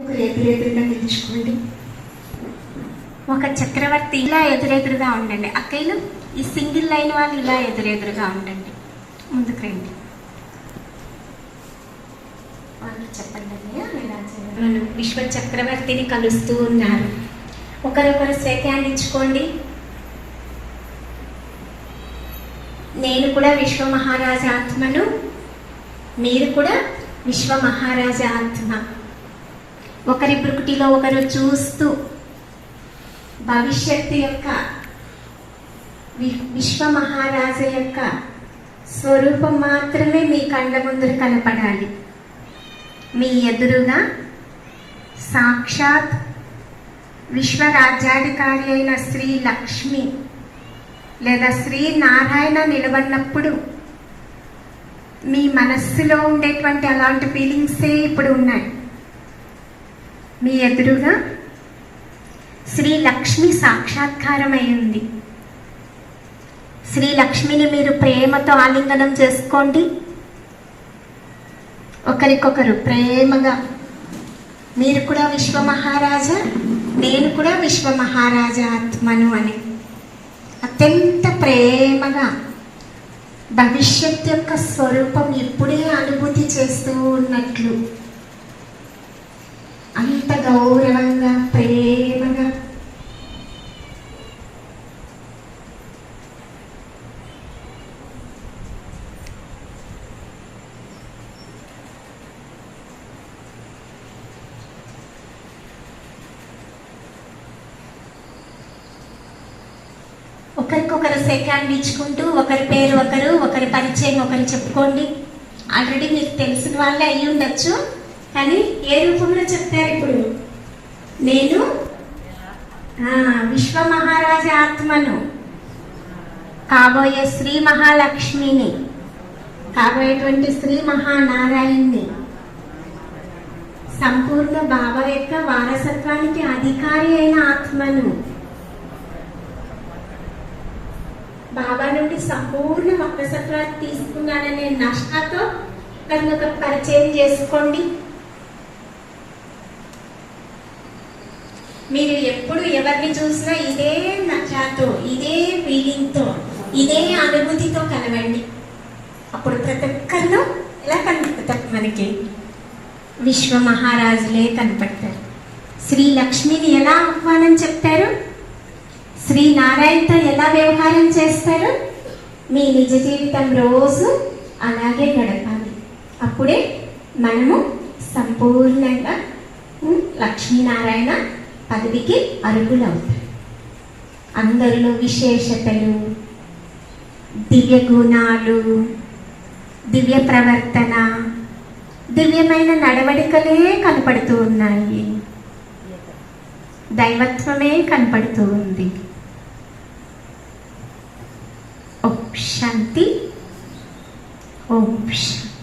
ఒకరు ఎదురెదురుగా నిలుచుకోండి. ఒక చక్రవర్తి ఇలా ఎదురెదురుగా ఉండండి. అక్కయ్యలు ఈ సింగిల్ లైన్ వాళ్ళు ఇలా ఎదురెదురుగా ఉండండి. ముందుకు రండి. వాళ్ళు చెప్పండి? విశ్వ చక్రవర్తిని కలుస్తూ ఉన్నారు. ఒకరొకరు ఇచ్చుకోండి నేను కూడా విశ్వ మహారాజా ఆత్మను మీరు కూడా విశ్వ మహారాజా ఆత్మ. ఒకరి బ్రుకుటిలో ఒకరు చూస్తూ భవిష్యత్తు యొక్క విశ్వమహారాజ విశ్వ మహారాజ యొక్క స్వరూపం మాత్రమే మీ కళ్ళ ముందర కనపడాలి. మీ ఎదురుగా సాక్షాత్ విశ్వ రాజ్యాధికారి అయిన శ్రీ లక్ష్మి లేదా శ్రీ నారాయణ నిలబడినప్పుడు మీ మనస్సులో ఉండేటువంటి అలాంటి ఫీలింగ్సే ఇప్పుడు ఉన్నాయి. మీ ఎదురుగా శ్రీ లక్ష్మి సాక్షాత్కారమై ఉంది శ్రీ లక్ష్మిని మీరు ప్రేమతో ఆలింగనం చేసుకోండి. ఒకరికొకరు ప్రేమగా. మీరు కూడా విశ్వ మహారాజా నేను కూడా విశ్వ మహారాజా ఆత్మను అని. అత్యంత ప్రేమగా. భవిష్యత్ యొక్క స్వరూపం ఇప్పుడే అనుభూతి చేస్తూ ఉన్నట్లు. అంత గౌరవంగా ప్రేమగా. ఒకరికొకరు సెకండ్ ఇచ్చుకుంటూ ఒకరి పేరు ఒకరు ఒకరి పరిచయం ఒకరు చెప్పుకోండి. ఆల్రెడీ మీకు తెలిసిన వాళ్ళే అయ్యి ఉండొచ్చు కానీ ఏ రూపంలో చెప్తారు ఇప్పుడు? నేను? విశ్వ మహారాజా ఆత్మను. కాబోయే శ్రీ మహాలక్ష్మిని. కాబోయేటువంటి శ్రీ మహానారాయణ్ణి. సంపూర్ణ బాబా యొక్క వారసత్వానికి అధికారి అయిన ఆత్మను. బాబా నుండి సంపూర్ణ వారసత్వాన్ని తీసుకున్నాననే నష్టాతో నన్ను ఒక పరిచయం చేసుకోండి. మీరు ఎప్పుడు ఎవరిని చూసినా ఇదే నచ్చాతో ఇదే ఫీలింగ్తో ఇదే అనుభూతితో కలవండి. అప్పుడు ప్రతి ఒక్కరిలో ఎలా కనపడతారు? మనకి విశ్వ మహారాజులే కనపడతారు. శ్రీ లక్ష్మిని ఎలా ఆహ్వానం చెప్తారు? శ్రీ నారాయణతో ఎలా వ్యవహారం చేస్తారు? మీ నిజ జీవితం రోజు అలాగే గడపాలి. అప్పుడే మనము సంపూర్ణంగా లక్ష్మీనారాయణ పదవికి అర్హులవుతారు. అందరిలో విశేషతలు దివ్య గుణాలు దివ్య ప్రవర్తన దివ్యమైన నడవడికలే కనపడుతూ ఉన్నాయి. దైవత్వమే కనపడుతూ ఉంది. ఓం శాంతి ఓం శాంతి.